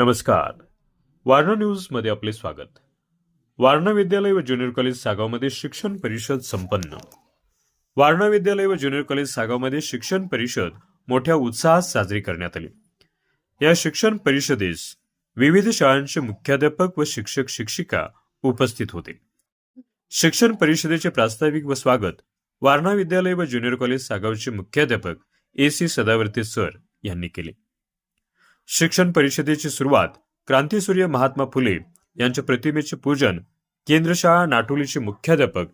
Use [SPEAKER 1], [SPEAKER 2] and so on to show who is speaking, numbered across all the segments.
[SPEAKER 1] नमस्कार. वारणा न्यूजमध्ये आपले स्वागत. वारणा विद्यालय व ज्युनियर कॉलेज सागावमध्ये शिक्षण परिषद संपन्न. वारणा विद्यालय व ज्युनियर कॉलेज सागावमध्ये शिक्षण परिषद मोठ्या उत्साहात साजरी करण्यात आली. या शिक्षण परिषदेस विविध शाळांचे मुख्याध्यापक व शिक्षक शिक्षिका उपस्थित होते. शिक्षण परिषदेचे प्रास्ताविक व स्वागत वारणा विद्यालय व ज्युनियर कॉलेज सागावचे मुख्याध्यापक ए सी सदावर्ते सर यांनी केले. शिक्षण परिषदेची सुरुवात क्रांतीसूर्य महात्मा फुले यांच्या प्रतिमेचे पूजन केंद्रशाळा नाटोलीचे मुख्याध्यापक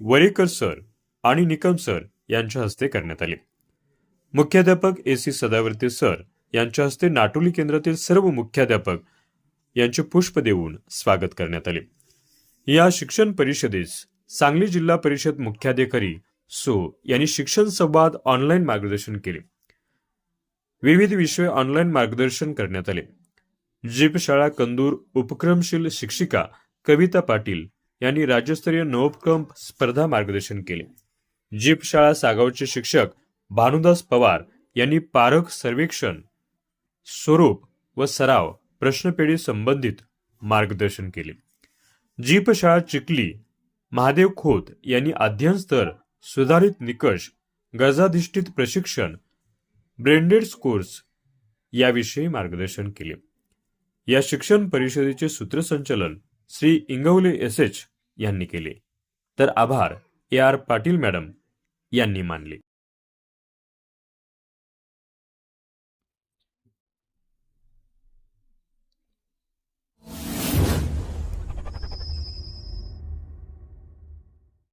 [SPEAKER 1] वरेकर सर आणि निकम सर यांच्या हस्ते करण्यात आले. मुख्याध्यापक ए सी सदावर्ते सर यांच्या हस्ते नाटोली केंद्रातील सर्व मुख्याध्यापक यांचे पुष्प देऊन स्वागत करण्यात आले. या शिक्षण परिषदेस सांगली जिल्हा परिषद मुख्याधिकारी सो यांनी शिक्षण संवाद ऑनलाईन मार्गदर्शन केले. विविध विषय ऑनलाईन मार्गदर्शन करण्यात आले. जीप शाळा कंदूर उपक्रमशील शिक्षिका कविता पाटील यांनी राज्यस्तरीय नवोपक्रम स्पर्धा मार्गदर्शन केले. जीप शाळा सागावचे शिक्षक भानुदास पवार यांनी पारख सर्वेक्षण स्वरूप व सराव प्रश्नपेढी संबंधित मार्गदर्शन केले. जीप शाळा चिखली महादेव खोत यांनी अध्ययन स्तर सुधारित निकष गरजाधिष्ठित प्रशिक्षण ब्रेंडेड कोर्स याविषयी मार्गदर्शन केले. या शिक्षण परिषदेचे सूत्रसंचालन श्री इंगवले एस एच यांनी केले. तर आभार ए आर पाटील मॅडम यांनी मानले.